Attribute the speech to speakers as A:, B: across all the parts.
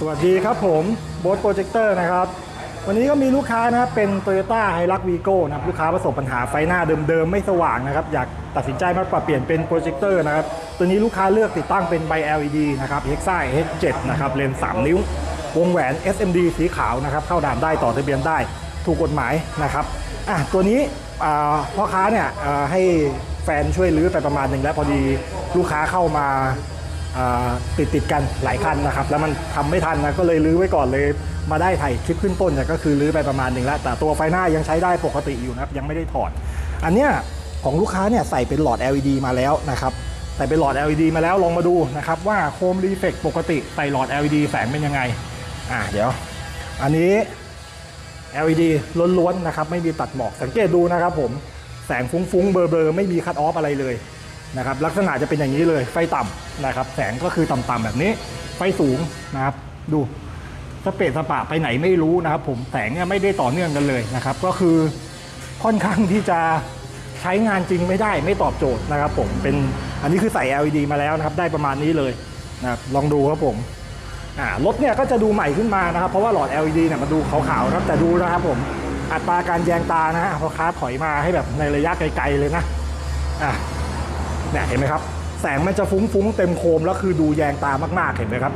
A: สวัสดีครับผมโบสโปรเจคเตอร์นะครับ วันนี้ก็มีลูกค้านะครับเป็น Toyota h i l u x v i g o นะครับลูกค้าประสบปัญหาไฟหน้าเดิมๆ ไม่สว่างนะครับ อยากตัดสินใจมาปรับเปลี่ยนเป็นโปรเจคเตอร์นะครับ ตัวนี้ลูกค้าเลือกติดตั้งเป็นใบ LED นะครับ Hexa H7 นะครับเลนส์3นิ้ว วงแหวน SMD สีขาวนะครับ เข้าด่านได้ต่อทะเบียนได้ถูกกฎหมายนะครับอะตัวนี้พ่อค้าเนี่ยให้แฟนช่วยรื้อไปประมาณหนึ่งแล้วพอดีลูกค้าเข้ามา ติดติดกันหลายคันนะครับ แล้วมันทำไม่ทันนะก็เลยรื้อไว้ก่อนเลยมาได้ถ่ายคลิปขึ้นต้นเนี่ยก็คือรื้อไปประมาณหนึ่งแล้วแต่ตัวไฟหน้ายังใช้ได้ปกติอยู่นะครับยังไม่ได้ถอด อันเนี้ยของลูกค้าเนี่ยใส่เป็นหลอด LED มาแล้วนะครับใส่เป็นหลอด LED มาแล้วลองมาดูนะครับว่าโคมรีเฟกปกติใส่หลอด LED แสงเป็นยังไงอ่าเดี๋ยว อันนี้ LED ล้วนๆนะครับไม่มีตัดหมอกสังเกตดูนะครับผมแสงฟุ้งๆเบลอๆไม่มีคัตออฟอะไรเลย นะครับลักษณะจะเป็นอย่างนี้เลยไฟต่ำนะครับแสงก็คือต่ำๆแบบนี้ ไฟสูงนะครับดูสเปซสปะไปไหนไม่รู้นะครับ ผมแสงเนี่ยไม่ได้ต่อเนื่องกันเลยนะครับ ก็คือค่อนข้างที่จะใช้งานจริงไม่ได้ไม่ตอบโจทย์นะครับ ผมเป็นอันนี้คือใส่ LED มาแล้วนะครับ ได้ประมาณนี้เลยนะครับลองดูครับผมรถเนี่ยก็จะดูใหม่ขึ้นมานะครับ เพราะว่าหลอด LED เนี่ยมันดูขาวๆนะครับแต่ดูนะครับผมอัตราการแยงตานะฮะพอค้าถอยมาให้แบบในระยะไกลๆเลยนะอะ เนี่ยเห็นไหมครับ แสงมันจะฟุ้งๆเต็มโคมแล้วคือดูแยงตามากๆเห็นไหมครับ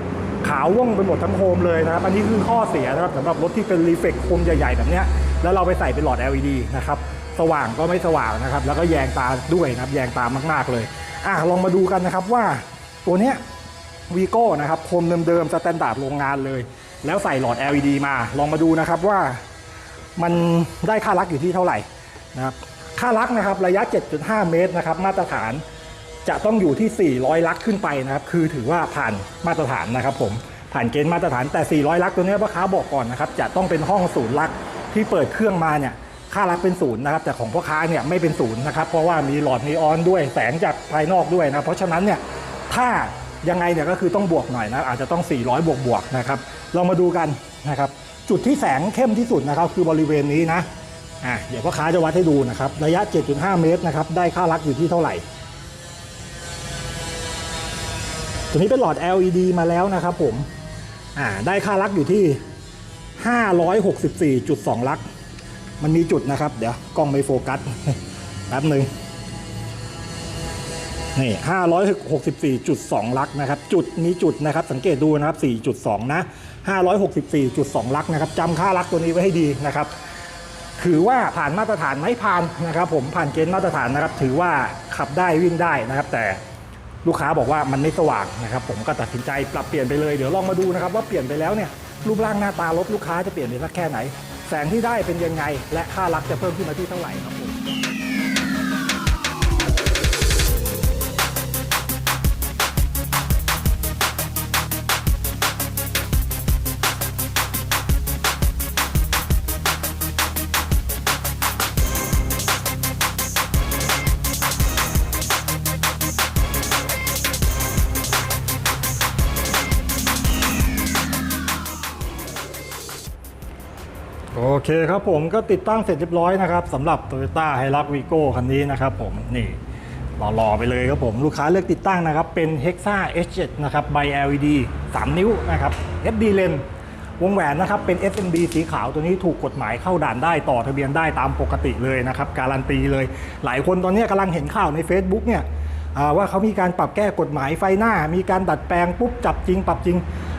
A: ขาวว่องไปหมดทั้งโคมเลยนะครับ อันนี้คือข้อเสียนะครับสำหรับรถที่เป็นรีเฟกโคมใหญ่ๆแบบเนี้ยแล้วเราไปใส่เป็นหลอด LED นะครับสว่างก็ไม่สว่างนะครับ แล้วก็แยงตาด้วยนะครับ แยงตามากๆเลยอะลองมาดูกันนะครับว่าตัวเนี้ยวีโก้นะครับโคมเดิมๆสแตนดาร์ดโรงงานเลย แล้วใส่หลอด LED มาลองมาดูนะครับว่ามันได้ค่ารักอยู่ที่เท่าไหร่นะครับค่ารักนะครับระยะ 7.5 เมตรนะครับ มาตรฐาน จะต้องอยู่ที่ 400 ลักขึ้นไปนะครับ คือถือว่าผ่านมาตรฐานนะครับผม ผ่านเกณฑ์มาตรฐานแต่ 400 ลักตัวนี้พ่อค้าบอกก่อนนะครับ จะต้องเป็นห้องศูนย์ลักที่เปิดเครื่องมาเนี่ยค่ารักเป็นศูนย์นะครับ แต่ของพ่อค้าเนี่ยไม่เป็นศูนย์นะครับ เพราะว่ามีหลอดนีออนด้วยแสงจากภายนอกด้วยนะ เพราะฉะนั้นเนี่ยถ้ายังไงเนี่ยก็คือต้องบวกหน่อยนะอาจจะต้อง 400 บวกบวกนะครับ เรามาดูกันนะครับ จุดที่แสงเข้มที่สุดนะครับ คือบริเวณนี้นะอะเดี๋ยวพ่อค้าจะวัดให้ดูนะครับ ระยะ 7.5 เมตรนะครับ ได้ค่ารักอยู่ที่เท่าไหร่ ตัวนี้เป็นหลอด LED มาแล้วนะครับผมอ่าได้ค่ารักอยู่ที่ 564.2 ลัก มันมีจุดนะครับ เดี๋ยวกล้องไม่โฟกัสแป๊บหนึ่งนี่564.2 ลักนะครับ จุดนี้จุดนะครับ สังเกตดูนะครับ 4.2 นะ 564.2 ลักนะครับจำค่าลักตัวนี้ไว้ให้ดีนะครับ ถือว่าผ่านมาตรฐานไหมผ่านนะครับ ผมผ่านเกณฑ์มาตรฐานนะครับ ถือว่าขับได้วิ่งได้นะครับ แต่ ลูกค้าบอกว่ามันไม่สว่างนะครับผมก็ตัดสินใจปรับเปลี่ยนไปเลยเดี๋ยวลองมาดูนะครับว่าเปลี่ยนไปแล้วเนี่ยรูปร่างหน้าตารถลูกค้าจะเปลี่ยนไปสักแค่ไหน แสงที่ได้เป็นยังไง และค่ารักจะเพิ่มขึ้นมาที่เท่าไหร่ครับผม เคครับผมก็ติดตั้งเสร็จเรียบร้อยนะครับสำหรับ Toyota h i l u x v i g o คันนี้นะครับผมนี่หล่อๆไปเลยครับผมลูกค้าเลือกติดตั้งนะครับ เป็น Hexa H7 นะครับใบ LED 3 นิ้วนะครับ SD lens วงแหวนนะครับเป็น SMD สีขาวตัวนี้ถูกกฎหมายเข้าด่านได้ต่อทะเบียนได้ตามปกติเลยนะครับ การันตีเลย หลายคนตอนนี้กำลังเห็นข่าวใน Facebook เนี่ยว่าเขามีการปรับแก้กฎหมายไฟหน้า มีการดัดแปลงปุ๊บจับจริงปรับจริง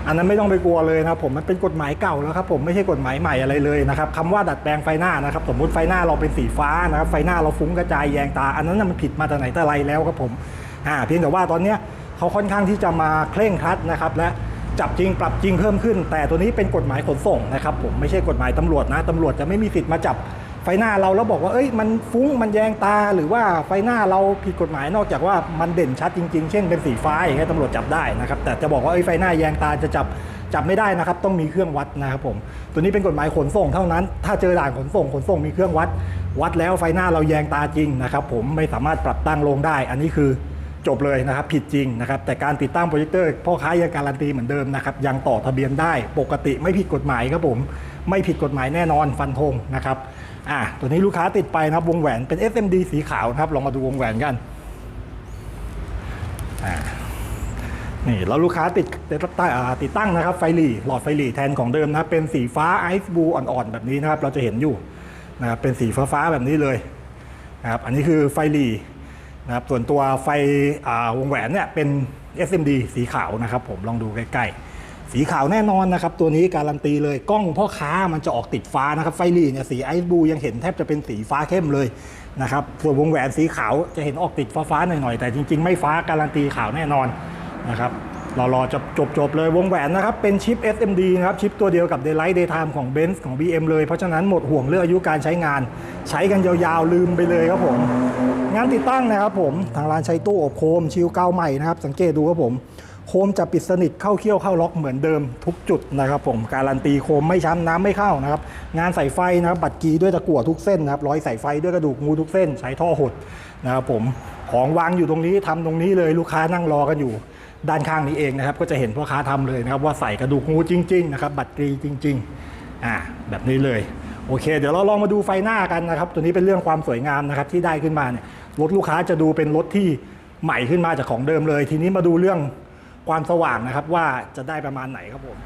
A: อันนั้นไม่ต้องไปกลัวเลยนะครับผมมันเป็นกฎหมายเก่าแล้วครับผมไม่ใช่กฎหมายใหม่อะไรเลยนะครับคำว่าดัดแปลงไฟหน้านะครับสมมติไฟหน้าเราเป็นสีฟ้านะครับไฟหน้าเราฟุ้งกระจายแยงตา อันนั้นมันผิดมาแต่ไหนแต่ไรแล้วครับผมอ่าเพียงแต่ว่าตอนเนี้ยเขาค่อนข้างที่จะมาเคร่งครัดนะครับและจับจริงปรับจริงเพิ่มขึ้น แต่ตัวนี้เป็นกฎหมายขนส่งนะครับผมไม่ใช่กฎหมายตำรวจนะตำรวจจะไม่มีสิทธิ์มาจับ ไฟหน้าเราแล้วบอกว่าเอ้ยมันฟุ้งมันแยงตาหรือว่าไฟหน้าเราผิดกฎหมายนอกจากว่ามันเด่นชัดจริง ๆ เช่นเป็นสีฟ้าอย่างเงี้ยตำรวจจับได้นะครับแต่จะบอกว่าเอ้ยไฟหน้าแยงตาจะจับจับไม่ได้นะครับต้องมีเครื่องวัดนะครับผมตัวนี้เป็นกฎหมายขนส่งเท่านั้น ถ้าเจอด่านขนส่งขนส่งมีเครื่องวัด วัดแล้วไฟหน้าเราแยงตาจริงนะครับผมไม่สามารถปรับตั้งลงได้ อันนี้คือ จบเลยนะครับผิดจริงนะครับแต่การติดตั้งโปรเจคเตอร์พ่อค้ายังการันตีเหมือนเดิมนะครับยังต่อทะเบียนได้ปกติไม่ผิดกฎหมายครับผม ไม่ผิดกฎหมายแน่นอนฟันธงนะครับอะตัวนี้ลูกค้าติดไปนะครับวงแหวนเป็น SMD สีขาวนะครับลองมาดูวงแหวนกันอ่านี่แล้วลูกค้าติดติดตั้งนะครับไฟหลีหลอดไฟหลีแทนของเดิมนะเป็นสีฟ้าไอซ์บลูอ่อนๆแบบนี้นะครับเราจะเห็นอยู่นะครับเป็นสีฟ้าๆแบบนี้เลยนะครับอันนี้คือไฟหลี นะครับส่วนตัวไฟวงแหวนเนี่ยเป็น SMD สีขาวนะครับผมลองดูใกล้ๆ สีขาวแน่นอนนะครับ ตัวนี้การันตีเลยกล้องพ่อค้ามันจะออกติดฟ้านะครับ ไฟหลีเนี่ยสีไอซ์บูยังเห็นแทบจะเป็นสีฟ้าเข้มเลยนะครับส่วนวงแหวนสีขาวจะเห็นออกติดฟ้าๆหน่อยๆแต่จริง ๆ ไม่ฟ้าการันตีขาวแน่นอนนะครับ เรารอจะจบจบๆเลยวงแหวนนะครับ เป็นชิป SMD นะครับ ชิปตัวเดียวกับ Daylight Daytime ของ Benz ของ BM เลย เพราะฉะนั้นหมดห่วงเรื่องอายุการใช้งาน ใช้กันยาวๆลืมไปเลยครับผม งานติดตั้งนะครับผม ทางร้านใช้ตู้อบโคมชิลเก้าใหม่นะครับ สังเกตดูครับผม โคมจะปิดสนิทเข้าเขี้ยวเข้าล็อกเหมือนเดิมทุกจุดนะครับผมการันตีโคมไม่ช้ำน้ำไม่เข้านะครับงานใส่ไฟนะครับบัตรกีด้วยตะกั่วทุกเส้นนะครับร้อยสายไฟด้วยกระดูกงูทุกเส้นใช้ท่อหดนะครับผมของวางอยู่ตรงนี้ทำตรงนี้เลยลูกค้านั่งรอกันอยู่ ด้านข้างนี้เองนะครับ ก็จะเห็นพ่อค้าทำเลยนะครับ ว่าใส่กระดูกงูจริง ๆ นะครับ บัตรกีจริง ๆอ่าแบบนี้เลยโอเค เดี๋ยวเราลองมาดูไฟหน้ากันนะครับ ตัวนี้เป็นเรื่องความสวยงามนะครับที่ได้ขึ้นมาเนี่ยรถลูกค้าจะดูเป็นรถที่ใหม่ขึ้นมาจากของเดิมเลย ทีนี้มาดูเรื่อง ความสว่างนะครับว่าจะได้ประมาณไหนครับผม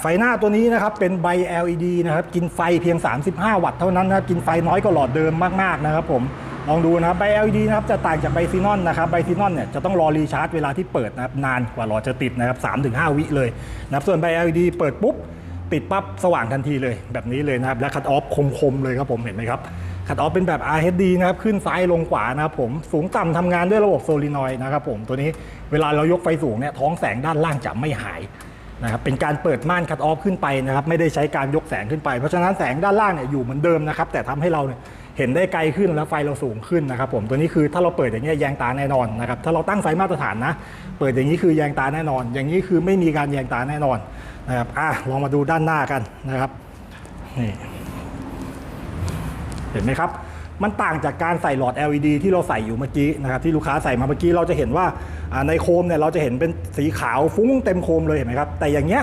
A: ไฟหน้าตัวนี้นะครับเป็นใบ LED นะครับกินไฟเพียง 35 วัตต์เท่านั้นนะครับกินไฟน้อยกว่าหลอดเดิมมากๆนะครับผมลองดูนะครับใบ LED นะครับจะต่างจากใบซีนอนนะครับใบซีนอนเนี่ยจะต้องรอรีชาร์จเวลาที่เปิดนะครับนานกว่าหลอดจะติดนะครับ3-5 วิเลยนะครับส่วนใบ LED เปิดปุ๊บ ติดปั๊บสว่างทันทีเลยแบบนี้เลยนะครับและคัตออฟคมๆเลยครับผมเห็นไหมครับ คัตออฟเป็นแบบ RHD นะครับ ขึ้นซ้ายลงขวานะครับผม สูงต่ำทำงานด้วยระบบโซลินอยด์นะครับผม ตัวนี้เวลาเรายกไฟสูงเนี่ย ท้องแสงด้านล่างจะไม่หายนะครับ เป็นการเปิดม่านคัตออฟขึ้นไปนะครับ ไม่ได้ใช้การยกแสงขึ้นไป เพราะฉะนั้นแสงด้านล่างเนี่ยอยู่เหมือนเดิมนะครับ แต่ทำให้เราเนี่ยเห็นได้ไกลขึ้นแล้วไฟเราสูงขึ้นนะครับผม ตัวนี้คือถ้าเราเปิดอย่างนี้แยงตาแน่นอนนะครับ ถ้าเราตั้งไฟมาตรฐานนะ เปิดอย่างนี้คือแยงตาแน่นอน อย่างนี้คือไม่มีการแยงตาแน่นอนนะครับ อะลองมาดูด้านหน้ากันนะครับ นี่ เห็นไหมครับ มันต่างจากการใส่หลอด LED ที่เราใส่อยู่เมื่อกี้นะครับที่ลูกค้าใส่มาเมื่อกี้เราจะเห็นว่าในโคมเนี่ยเราจะเห็นเป็นสีขาวฟุ้งเต็มโคมเลยเห็นไหมครับแต่อย่างเงี้ย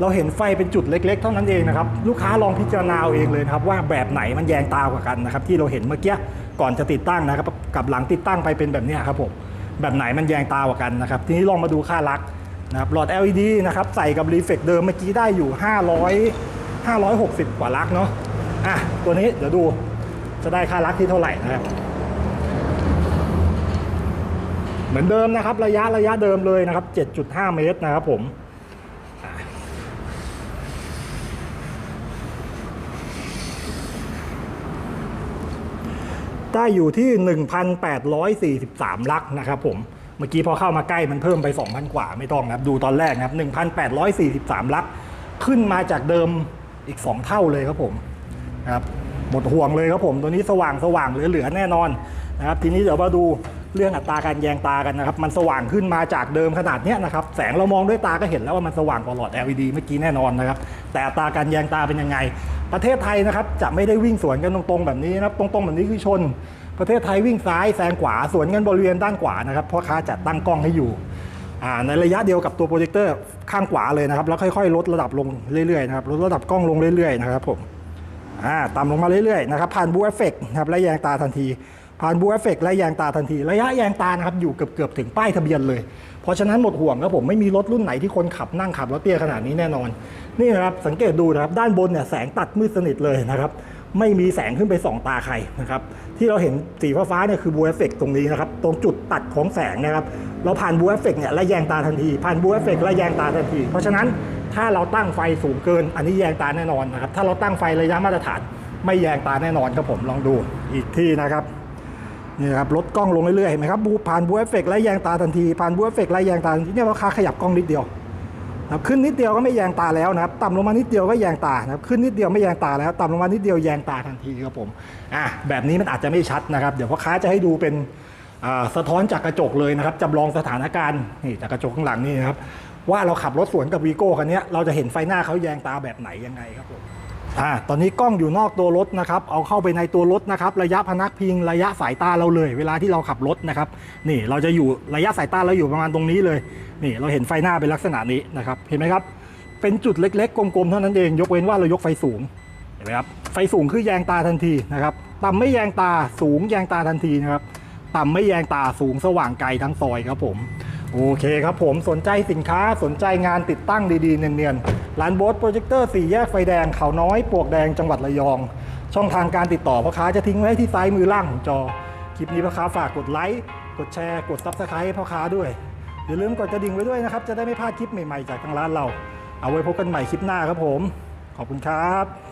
A: เราเห็นไฟเป็นจุดเล็ก ๆ เท่านั้นเองนะครับลูกค้าลองพิจารณาเองเลยครับว่าแบบไหนมันแยงตากว่ากันนะครับที่เราเห็นเมื่อกี้ก่อนจะติดตั้งนะครับกับหลังติดตั้งไปเป็นแบบนี้ครับผมแบบไหนมันแยงตากว่ากันนะครับทีนี้ลองมาดูค่าลักนะครับหลอด LED นะครับใส่กับรีเฟกเดิมเมื่อกี้ได้อยู่ 500 560 กว่าลักเนาะอะตัวนี้เดี๋ยวดู จะได้ค่ารักที่เท่าไหร่นะครับ เหมือนเดิมนะครับ ระยะระยะเดิมเลยนะครับ 7.5 เมตรนะครับผมได้อยู่ที่ 1,843 ลักนะครับผม เมื่อกี้พอเข้ามาใกล้มันเพิ่มไป 2,000 กว่าไม่ต้องนะครับดูตอนแรกนะครับ 1,843 ลัก ขึ้นมาจากเดิมอีก 2 เท่าเลยครับผมนะครับ หมดห่วงเลยครับผมตัวนี้สว่างสว่างเหลือๆแน่นอนนะครับทีนี้เดี๋ยวมาดูเรื่องอัตราการแยงตากันนะครับ มันสว่างขึ้นมาจากเดิมขนาดเนี้ยนะครับ แสงเรามองด้วยตาก็เห็นแล้วว่ามันสว่างกว่าหลอด LED เมื่อกี้แน่นอนนะครับ แต่อัตราการแยงตาเป็นยังไง ประเทศไทยนะครับจะไม่ได้วิ่งสวนกันตรงๆแบบนี้นะครับ ตรงๆแบบนี้คือชน ประเทศไทยวิ่งซ้ายแซงขวาสวนกันบริเวณด้านขวานะครับ เพราะค้าจัดตั้งกล้องให้อยู่ในระยะเดียวกับตัวโปรเจคเตอร์ข้างขวาเลยนะครับ แล้วค่อยๆ ลดระดับลงเรื่อยๆนะครับ ลดระดับกล้องลงเรื่อยๆนะครับผม อ่าต่ำลงมาเรื่อยๆนะครับผ่านบูเอฟเฟกนะครับและแยงตาทันที ผ่านบูเอฟเฟกและแยงตาทันที ระยะแยงตานะครับอยู่เกือบๆถึงป้ายทะเบียนเลย เพราะฉะนั้นหมดห่วงครับผมไม่มีรถรุ่นไหนที่คนขับนั่งขับรถเตี้ยขนาดนี้แน่นอน นี่นะครับสังเกตดูนะครับด้านบนเนี่ยแสงตัดมืดสนิทเลยนะครับไม่มีแสงขึ้นไปส่องตาใครนะครับที่เราเห็นสีฟ้าเนี่ยคือบูเอฟเฟกตรงนี้นะครับตรงจุดตัดของแสงนะครับเราผ่านบูเอฟเฟกเนี่ยและแยงตาทันทีผ่านบูเอฟเฟกและแยงตาทันที เพราะฉะนั้น ถ้าเราตั้งไฟสูงเกิน อันนี้แยงตาแน่นอนนะครับ ถ้าเราตั้งไฟระยะมาตรฐาน ไม่แยงตาแน่นอนครับผมลองดูอีกที่นะครับนี่ครับลดกล้องลงเรื่อยๆเห็นไหมครับบูผ่านบูเอฟเฟกและแยงตาทันทีผ่านบูเอฟเฟกและแยงตาทันทีเนี่ยราคาขยับกล้องนิดเดียวครับขึ้นนิดเดียวก็ไม่แยงตาแล้วนะครับต่ำลงมานิดเดียวก็แยงตานะครับขึ้นนิดเดียวไม่แยงตาแล้วต่ำลงมานิดเดียวแยงตาทันทีครับผมอะแบบนี้มันอาจจะไม่ชัดนะครับ เดี๋ยวพ่อค้าจะให้ดูเป็นสะท้อนจากกระจกเลยนะครับจำลองสถานการณ์นี่จากกระจกข้างหลังนี่นะครับ ว่าเราขับรถสวนกับวีโก้คันนี้เราจะเห็นไฟหน้าเขาแยงตาแบบไหนยังไงครับผมอ่าตอนนี้กล้องอยู่นอกตัวรถนะครับ เอาเข้าไปในตัวรถนะครับ ระยะพนักพิงระยะสายตาเราเลย เวลาที่เราขับรถนะครับ นี่เราจะอยู่ระยะสายตาเราอยู่ประมาณตรงนี้เลย นี่เราเห็นไฟหน้าเป็นลักษณะนี้นะครับ เห็นไหมครับ เป็นจุดเล็กๆกลมๆเท่านั้นเอง ยกเว้นว่าเรายกไฟสูง เห็นไหมครับ ไฟสูงคือแยงตาทันทีนะครับต่ำไม่แยงตาสูงแยงตาทันทีนะครับ ต่ำไม่แยงตาสูงสว่างไกลทั้งซอยครับผม โอเคครับผมสนใจสินค้าสนใจงานติดตั้งดีๆ เนียนๆ ร้านโบสโปรเจคเตอร์สี่แยกไฟแดงเขาน้อยปวกแดงจังหวัดระยอง ช่องทางการติดต่อพ่อค้าจะทิ้งไว้ที่ซ้ายมือล่างของจอ คลิปนี้พ่อค้าฝากกดไลค์กดแชร์กดซับสไครต์พ่อค้าด้วย อย่าลืมกดกระดิ่งไว้ด้วยนะครับ จะได้ไม่พลาดคลิปใหม่ๆจากทางร้านเรา เอาไว้พบกันใหม่คลิปหน้าครับผม ขอบคุณครับ